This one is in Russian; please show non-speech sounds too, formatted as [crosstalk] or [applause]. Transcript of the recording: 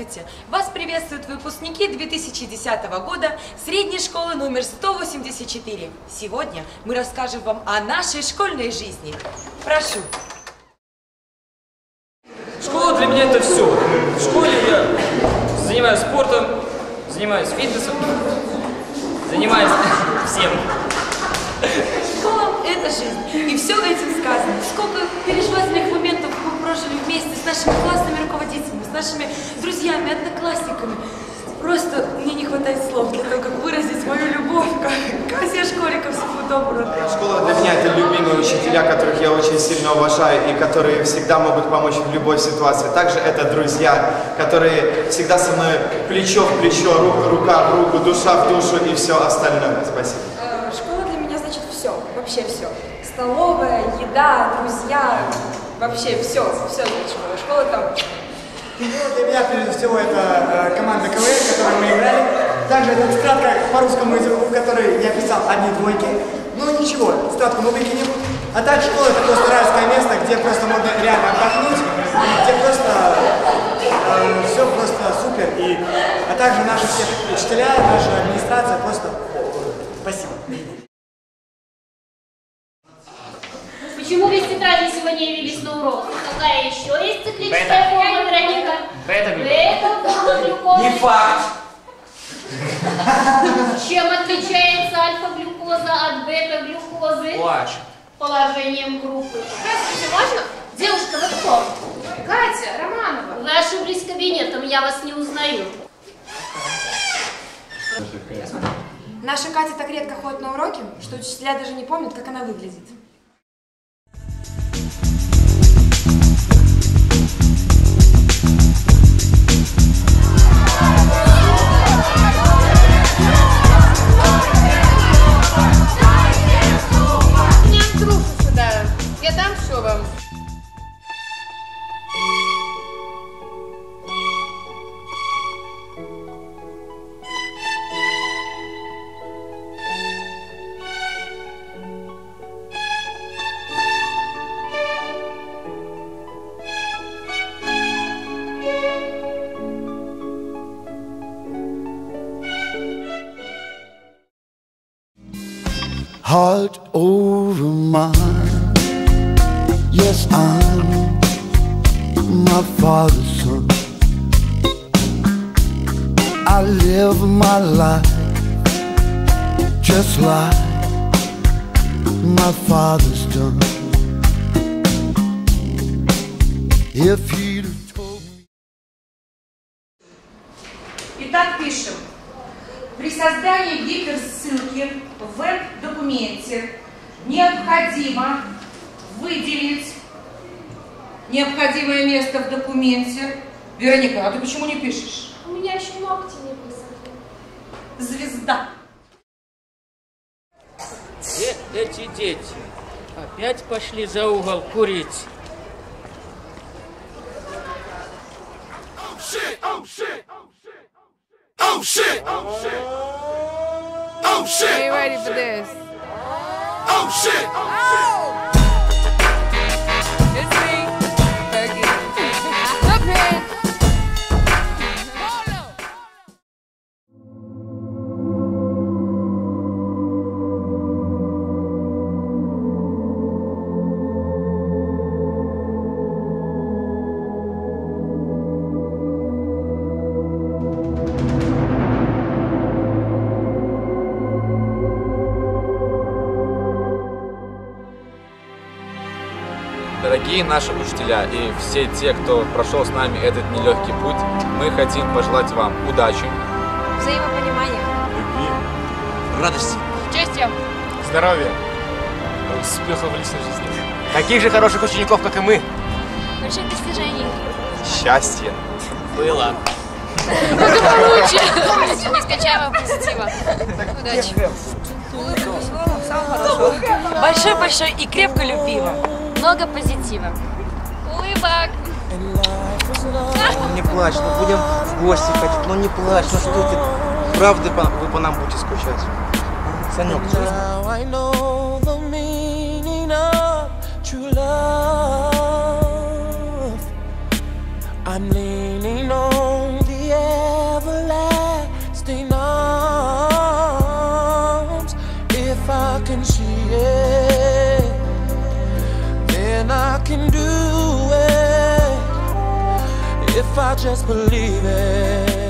Здравствуйте! Вас приветствуют выпускники 2010 года средней школы номер 184. Сегодня мы расскажем вам о нашей школьной жизни. Прошу. Школа для меня это все. В школе я занимаюсь спортом, занимаюсь фитнесом, занимаюсь [laughs] всем. Школа – это жизнь, и все этим сказано. Сколько переживательных моментов мы прожили вместе с нашими классными руководителями, с нашими друзьями, одноклассниками. Просто мне не хватает слов для того, как выразить мою любовь ко, ко всем школьникам, всему доброго. Школа для меня это любимые учителя, которых я очень сильно уважаю и которые всегда могут помочь в любой ситуации. Также это друзья, которые всегда со мной плечо в плечо, рука, рука в руку, душа в душу и все остальное. Спасибо. Э, Школа для меня значит все, вообще все. Столовая, еда, друзья, вообще все, все для школы. Школа там Ну, для меня, прежде всего, это э, команда КВН, в которой мы играли. Также это тетрадка по русскому языку, в которой я писал одни двойки. Ну ничего, тетрадку мы выкинем. А так школа это просто райское место, где просто можно реально отдохнуть, где просто все просто супер. И, а также наши все учителя, наша администрация просто спасибо. Почему без тетради сегодня явились на урок? Какая еще есть циклическая форма, Вероника? Бета-форма глюкозы. Не факт. Чем отличается альфа-глюкоза от бета-глюкозы? Плачь. Положением группы. Здравствуйте, можно? Девушка, вы кто? Катя Романова. Вы ошиблись кабинетом, я вас не узнаю. Наша Катя так редко ходит на уроки, что учителя даже не помнят, как она выглядит. heart over mine. Yes, I'm my father's son. I live my life just like my father's done. If he'd have told me. Итак, пишем. При создании гиперссылки в веб-документе необходимо выделить необходимое место в документе. Вероника, а ты почему не пишешь? У меня еще ногти не высохли. Звезда. Где эти дети? Опять пошли за угол курить. Oh shit! Oh shit! Oh shit! Ain't ready for this. Oh shit! Oh! oh. Дорогие наши учителя и все те, кто прошел с нами этот нелегкий путь, мы хотим пожелать вам удачи, Взаимопонимание. радости, Счастья. здоровья, успехов в личной жизни, Таких же хороших учеников, как и мы. Больших достижений. счастья. Было. Нескончаемого позитива. Удачи. Большой-большой и крепко любиво много позитива. Улыбок! Не плачь, мы будем в гости ходить, ну не плачь, ну что ты, правда вы по нам будете скучать. Санек, I can see it. Leaning I can do it if I just believe it.